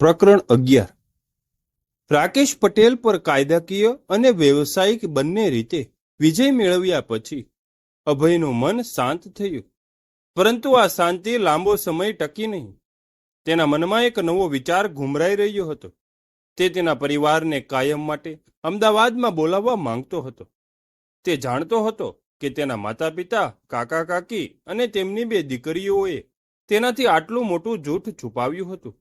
પ્રકરણ અગિયાર. રાકેશ પટેલ પર કાયદાકીય અને વ્યવસાયિક બંને રીતે વિજય મેળવ્યા પછી અભયનું મન શાંત થયું. પરંતુ આ શાંતિ લાંબો સમય ટકી નહીં. તેના મનમાં એક નવો વિચાર ઘુમરાઈ રહ્યો હતો. તે તેના પરિવારને કાયમ માટે અમદાવાદમાં બોલાવવા માંગતો હતો. તે જાણતો હતો કે તેના માતા પિતા કાકા કાકી અને તેમની બે દીકરીઓએ તેનાથી આટલું મોટું જૂઠ છુપાવ્યું હતું.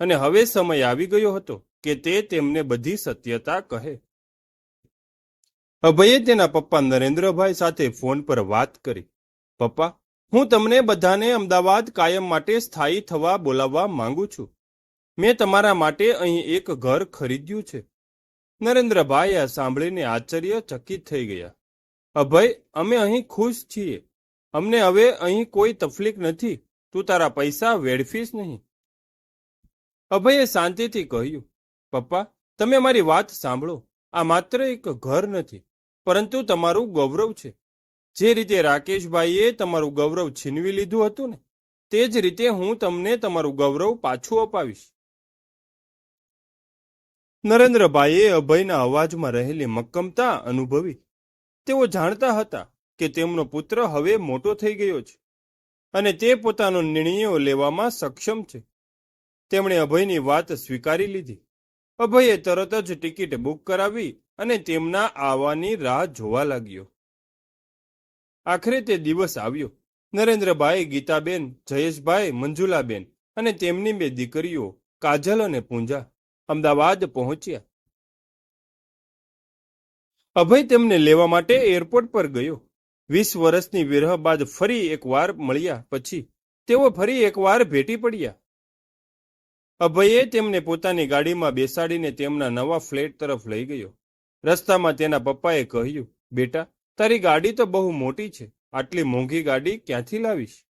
અને હવે સમય આવી ગયો હતો કે તે તેમને બધી સત્યતા કહે. અભયે તેના પપ્પા નરેન્દ્રભાઈ સાથે ફોન પર વાત કરી. પપ્પા, હું તમને બધાને અમદાવાદ કાયમ માટે સ્થાયી થવા બોલાવવા માંગુ છું. મેં તમારા માટે અહીં એક ઘર ખરીદ્યું છે. નરેન્દ્રભાઈ આ સાંભળીને આશ્ચર્યચકિત થઈ ગયા. અભય, અમે અહીં ખુશ છીએ. અમને હવે અહીં કોઈ તકલીફ નથી. તું તારા પૈસા વેડફીશ નહીં. અભયે શાંતિથી કહ્યું, પપ્પા, તમે મારી વાત સાંભળો. આ માત્ર એક ઘર નથી, પરંતુ તમારું ગૌરવ છે. જે રીતે રાકેશભાઈએ તમારું ગૌરવ છીનવી લીધું હતું ને, તે જ રીતે હું તમને તમારું ગૌરવ પાછું અપાવીશ. નરેન્દ્રભાઈએ અભયના અવાજમાં રહેલી મક્કમતા અનુભવી. તેઓ જાણતા હતા કે તેમનો પુત્ર હવે મોટો થઈ ગયો છે અને તે પોતાનો નિર્ણયો લેવામાં સક્ષમ છે. તેમણે અભયની વાત સ્વીકારી લીધી. અભયે તરત જ ટિકિટ બુક કરાવી અને તેમના આવવાની રાહ જોવા લાગ્યો. આખરે તે દિવસ આવ્યો. નરેન્દ્રભાઈ, ગીતાબેન, જયેશભાઈ, મંજુલાબેન અને તેમની બે દીકરીઓ, કાજલ અને પૂંજા, અમદાવાદ પહોંચ્યા. અભય તેમને લેવા માટે એરપોર્ટ પર ગયો. વીસ વર્ષની વિરહ બાદ ફરી એકવાર મળ્યા પછી તેઓ ફરી એકવાર ભેટી પડ્યા. અભયે તેમને પોતાની ગાડીમાં બેસાડીને તેમના નવા ફ્લેટ તરફ લઈ ગયો. રસ્તામાં તેના પપ્પાએ કહ્યું, બેટા, તારી ગાડી તો બહુ મોટી છે. આટલી મોંઘી ગાડી ક્યાંથી લાવીશ?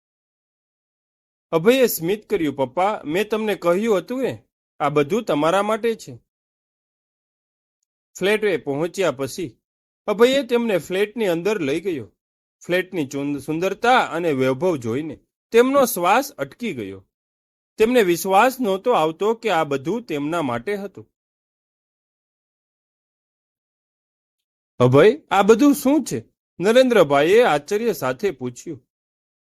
અભયે સ્મિત કર્યું, પપ્પા, મેં તમને કહ્યું હતું એ. આ બધું તમારા માટે છે. ફ્લેટે પહોંચ્યા પછી અભયે તેમને ફ્લેટની અંદર લઈ ગયો. ફ્લેટની સુંદરતા અને વૈભવ જોઈને તેમનો શ્વાસ અટકી ગયો. તેમને વિશ્વાસ નહોતો આવતો કે આ બધું તેમના માટે હતું. અભય, આ બધું શું છે? નરેન્દ્રભાઈએ આશ્ચર્ય સાથે પૂછ્યું.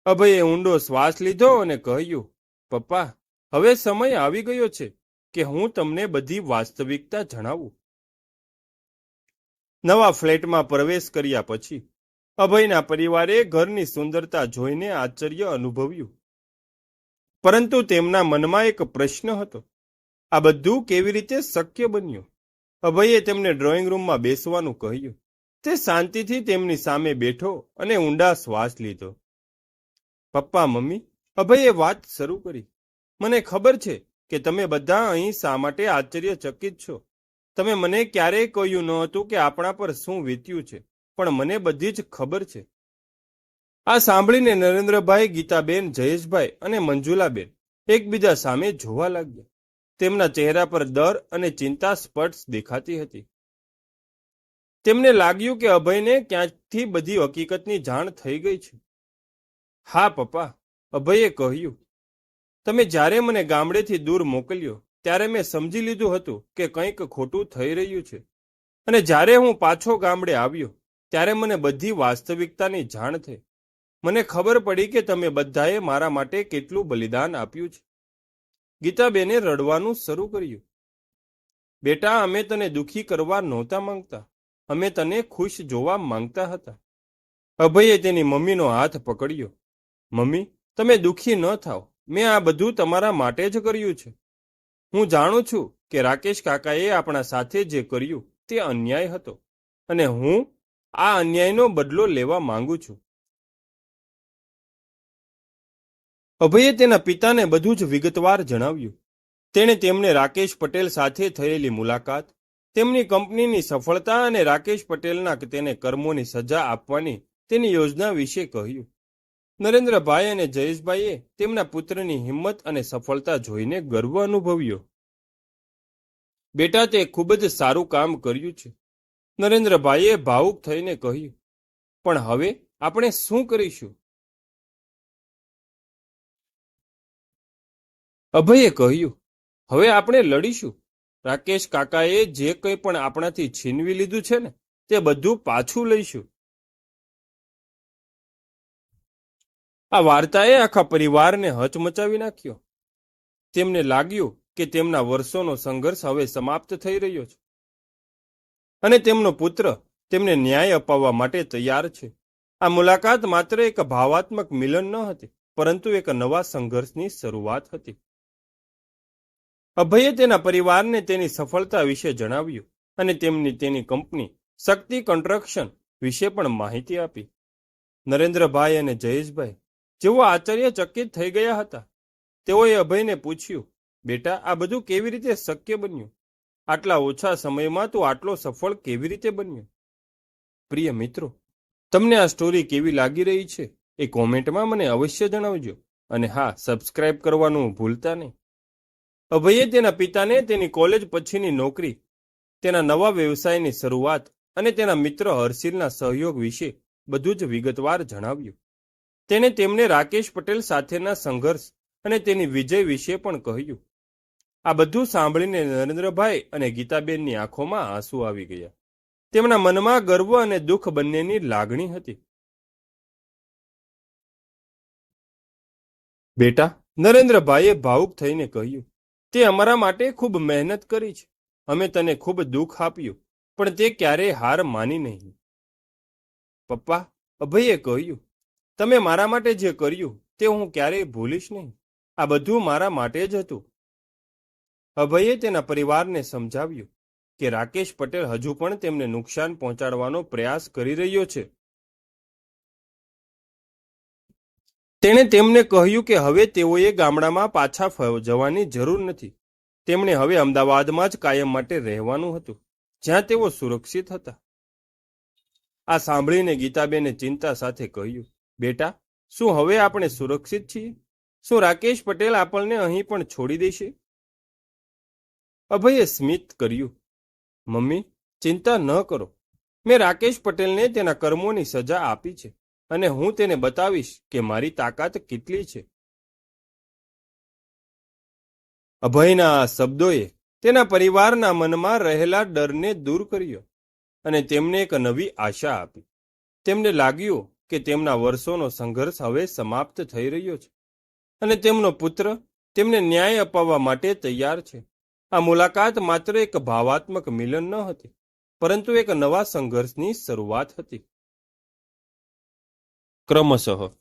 અભયે ઊંડો શ્વાસ લીધો અને કહ્યું, પપ્પા, હવે સમય આવી ગયો છે કે હું તમને બધી વાસ્તવિકતા જણાવું. નવા ફ્લેટમાં પ્રવેશ કર્યા પછી અભયના પરિવારે ઘરની સુંદરતા જોઈને આશ્ચર્ય અનુભવ્યું. પરંતુ તેમના મનમાં એક પ્રશ્ન હતો. આ બધું કેવી રીતે શક્ય બન્યું? અભયે તેમને ડ્રોઈંગ રૂમમાં બેસવાનું કહ્યું. તે શાંતિથી તેમની સામે બેઠો અને ઊંડા શ્વાસ લીધો. પપ્પા, મમ્મી, અભયે વાત શરૂ કરી. મને ખબર છે કે તમે બધા અહીં શા માટે આશ્ચર્યચકિત છો. તમે મને ક્યારેય કહ્યું ન હતું કે આપણા પર શું વીત્યું છે, પણ મને બધી જ ખબર છે. આ સાંભળીને નરેન્દ્રભાઈ, ગીતાબેન, જયેશભાઈ અને મંજુલાબેન એકબીજા સામે જોવા લાગ્યા. તેમના ચહેરા પર દર અને ચિંતા સ્પષ્ટ દેખાતી હતી. તેમને લાગ્યું કે અભયને ક્યાંકથી બધી હકીકતની જાણ થઈ ગઈ છે. હા, પપ્પા, અભયે કહ્યું, તમે જ્યારે મને ગામડેથી દૂર મોકલ્યો, ત્યારે મેં સમજી લીધું હતું કે કંઈક ખોટું થઈ રહ્યું છે. અને જ્યારે હું પાછો ગામડે આવ્યો, ત્યારે મને બધી વાસ્તવિકતાની જાણ થઈ. મને ખબર પડી કે તમે બધાએ મારા માટે કેટલું બલિદાન આપ્યું છે. ગીતાબેને રડવાનું શરૂ કર્યું. બેટા, અમે તને દુખી કરવા નહોતા માંગતા. અમે તને ખુશ જોવા માંગતા હતા. અભયે તેની મમ્મીનો હાથ પકડ્યો. મમ્મી, તમે દુખી ન થાઓ. મેં આ બધું તમારા માટે જ કર્યું છે. હું જાણું છું કે રાકેશ કાકાએ આપણા સાથે જે કર્યું તે અન્યાય હતો. અને હું આ અન્યાયનો બદલો લેવા માંગુ છું. અભયે તેના પિતાને બધું જ વિગતવાર જણાવ્યું. તેણે તેમને રાકેશ પટેલ સાથે થયેલી મુલાકાત, તેમની કંપનીની સફળતા અને રાકેશ પટેલના તેને કર્મોની સજા આપવાની તેની યોજના વિશે કહ્યું. નરેન્દ્રભાઈ અને જયેશભાઈએ તેમના પુત્રની હિંમત અને સફળતા જોઈને ગર્વ અનુભવ્યો. બેટા, તે ખૂબ જ સારું કામ કર્યું છે. નરેન્દ્રભાઈએ ભાવુક થઈને કહ્યું. પણ હવે આપણે શું કરીશું? અભયે કહ્યું, હવે આપણે લડીશું. રાકેશ કાકાએ જે કંઈ પણ આપણાથી છીનવી લીધું છે ને, તે બધું પાછું લઈશું. આ વાર્તાએ આખા પરિવારને હચમચાવી નાખ્યો. તેમને લાગ્યું કે તેમના વર્ષોનો સંઘર્ષ હવે સમાપ્ત થઈ રહ્યો છે. અને તેમનો પુત્ર તેમને ન્યાય અપાવવા માટે તૈયાર છે. આ મુલાકાત માત્ર એક ભાવાત્મક મિલન ન હતી, પરંતુ એક નવા સંઘર્ષની શરૂઆત હતી. અભયે તેના પરિવારને તેની સફળતા વિશે જણાવ્યું અને તેમની તેની કંપની શક્તિ કન્સ્ટ્રક્શન વિશે પણ માહિતી આપી. નરેન્દ્રભાઈ અને જયેશભાઈ જેઓ આશ્ચર્યચકિત થઈ ગયા હતા. તેઓએ અભયને પૂછ્યું, બેટા, આ બધું કેવી રીતે શક્ય બન્યું? આટલા ઓછા સમયમાં તું આટલો સફળ કેવી રીતે બન્યો? પ્રિય મિત્રો, તમને આ સ્ટોરી કેવી લાગી રહી છે એ કોમેન્ટમાં મને અવશ્ય જણાવજો અને હા, સબસ્ક્રાઇબ કરવાનું ભૂલતા નહીં. અભયે તેના પિતાને તેની કોલેજ પછીની નોકરી તેના નવા વ્યવસાયની શરૂઆત અને તેના મિત્ર હર્ષિલના સહયોગ વિશે બધું જ વિગતવાર જણાવ્યું. તેણે તેમને રાકેશ પટેલ સાથેના સંઘર્ષ અને તેની વિજય વિશે પણ કહ્યું. આ બધું સાંભળીને નરેન્દ્રભાઈ અને ગીતાબેનની આંખોમાં આંસુ આવી ગયા. તેમના મનમાં ગર્વ અને દુઃખ બંનેની લાગણી હતી. બેટા? નરેન્દ્રભાઈએ ભાવુક થઈને કહ્યું તે અમારા માટે ખૂબ મહેનત કરી છે. અમે તને ખૂબ દુઃખ આપ્યું, પણ તે ક્યારેય હાર માની નહીં. પપ્પા, અભયે કહ્યું, તમે મારા માટે જે કર્યું, તે હું ક્યારેય ભૂલીશ નહીં. આ બધું મારા માટે જ હતું. અભયે તેના પરિવારને સમજાવ્યું કે રાકેશ પટેલ હજુ પણ તેમને નુકસાન પહોંચાડવાનો પ્રયાસ કરી રહ્યો છે. તેણે તેમને કહ્યું કે હવે તેઓએ ગામડામાં પાછા જવાની જરૂર નથી. તેમણે હવે અમદાવાદમાં જ કાયમ માટે રહેવાનું હતું, જ્યાં તેઓ સુરક્ષિત હતા. આ સાંભળીને ગીતાબેને ચિંતા સાથે કહ્યું, બેટા, શું હવે આપણે સુરક્ષિત છીએ? શું રાકેશ પટેલ આપણને અહીં પણ છોડી દેશે? અભયે સ્મિત કર્યું, મમ્મી, ચિંતા ન કરો. મેં રાકેશ પટેલને તેના કર્મોની સજા આપી છે. અને હું તેને બતાવીશ કે મારી તાકાત કેટલી છે. અભયના આ શબ્દોએ તેના પરિવારના મનમાં રહેલા ડરને દૂર કર્યો અને તેમને એક નવી આશા આપી. તેમને લાગ્યું કે તેમના વર્ષોનો સંઘર્ષ હવે સમાપ્ત થઈ રહ્યો છે અને તેમનો પુત્ર તેમને ન્યાય અપાવવા માટે તૈયાર છે. આ મુલાકાત માત્ર એક ભાવાત્મક મિલન ન હતી, પરંતુ એક નવા સંઘર્ષની શરૂઆત હતી. ક્રમશઃ.